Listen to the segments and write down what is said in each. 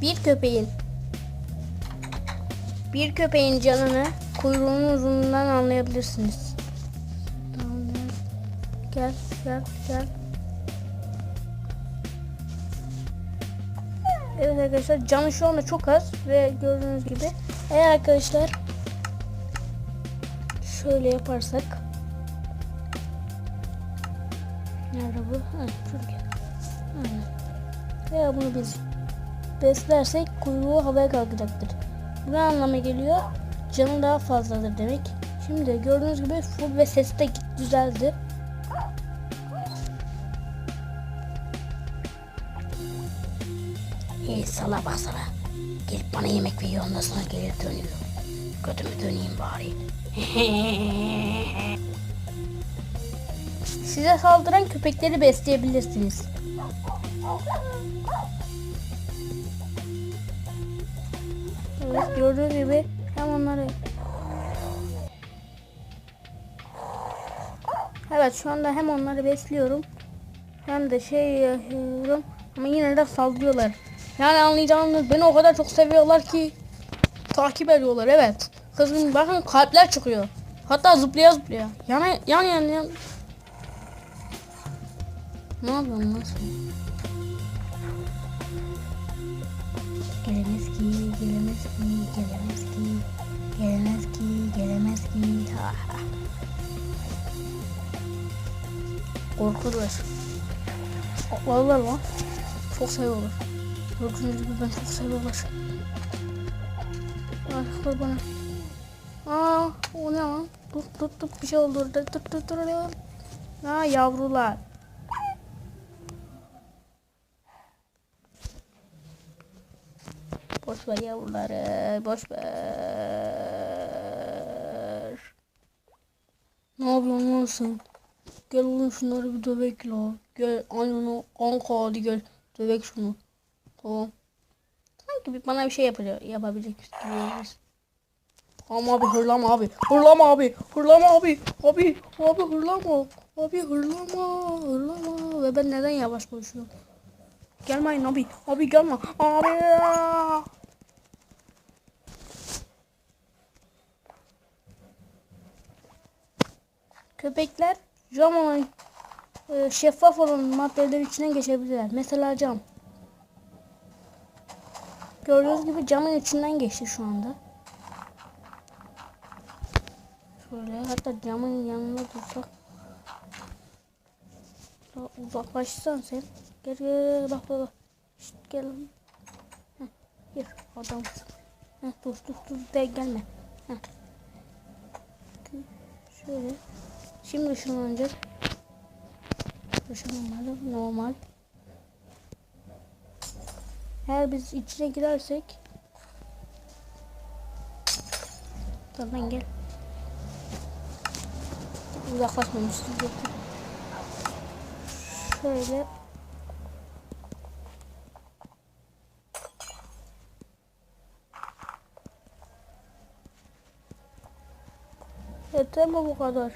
Bir köpeğin bir köpeğin canını kuyruğunun uzunluğundan anlayabilirsiniz. Gel, gel, gel. Evet arkadaşlar canı şu anda çok az ve gördüğünüz gibi eğer arkadaşlar şöyle yaparsak Nerede bu? Ha, şurada. Aynen. Veya bunu biz beslersek kuyruğu havaya kalkacaktır. Bu ne anlama geliyor? Canı daha fazladır demek. Şimdi gördüğünüz gibi full ve sesi de düzeldi. Hey sala bak sana. Gelip bana yemek veriyor ondan sonra gelir dönüyor. Götümü döneyim bari. Size saldıran köpekleri besleyebilirsiniz. Evet gördüğünüz gibi hem onları Evet şu anda hem onları besliyorum hem de şey yapıyorum ama yine de saldırıyorlar. Yani anlayacağınız beni o kadar çok seviyorlar ki takip ediyorlar evet. Kızım bakın kalpler çıkıyor. Hatta zıplaya zıplaya. Yani yani yani. yani. Ne yapıyorsun lan? Gelemez ki, gelemez ki, gelemez ki, gelemez ki, gelemez ki. Ha ha. Korkuyorlar. Vallahi lan. Çok seviyorlar. Gördüğünüz gibi ben çok seviyorlar. Arkadaşlar bana. Aa, o ne lan? Tut tut tut bir şey oldu orada. Tut tut tut. Ha yavrular. Boş ver yavruları. Boş ver. Ne yapıyorsun lan sen? Gel oğlum şunları bir dövek la. Gel aynen kanka hadi gel. Dövek şunu. Tamam. Sanki bana bir şey yapacak, yapabilecek gibiyiz. Tamam abi hırlama abi. Hırlama abi. Hırlama abi. Abi. Abi hırlama. Abi hırlama. Hırlama. Ve ben neden yavaş konuşuyorum? Gelmeyin abi. Abi gelme. Abi. Köpekler cam olan e, şeffaf olan maddelerin içine geçebilirler. Mesela cam. Gördüğünüz gibi camın içinden geçti şu anda. Şöyle hatta camın yanına dursak. Daha uzaklaşsan sen. Gel gel bak bak. Şşt, gel. Heh, gel adamsın. Heh, dur dur dur de gelme. Heh. Şöyle. Şimdi ışınlanacak. Işınlanmadı normal. Eğer biz içine girersek Tamam gel. Uzaklaşmamışız. Şöyle Yeter mi bu kadar?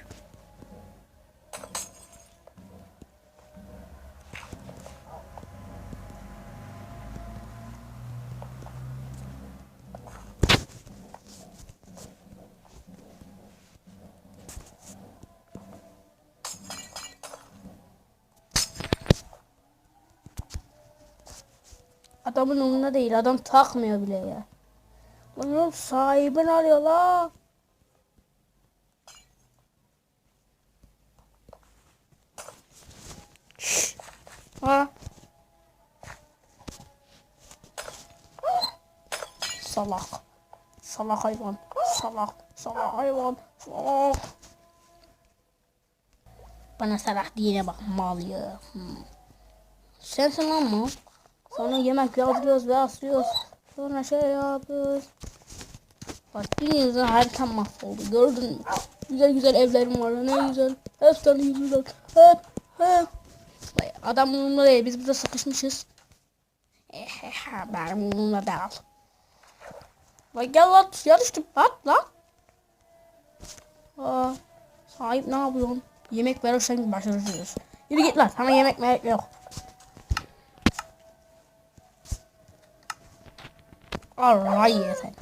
Adamın umurunda değil. Adam takmıyor bile ya. Oğlum sahibini arıyor la. Ha. Salak. Salak hayvan. Salak. Salak hayvan. Salak. Bana salak diyene bak mal ya. Hmm. Sensin lan mı? Sonra yemek yapıyoruz ve asıyoruz. Sonra şey yapıyoruz. Bak dünyamızın harika mahvoldu. Gördün mü? Güzel güzel evlerim var. Ne güzel. Hep sana yüzünden. Hep hep. Vay, Adam umurumda değil. Biz burada sıkışmışız. Ehehe ben bununla da al. Vay gel lan yarıştım. At lan. Aa, sahip ne yapıyorsun? Yemek verirsen başarısız. Yürü git lan. Sana yemek vermek yok. Alright.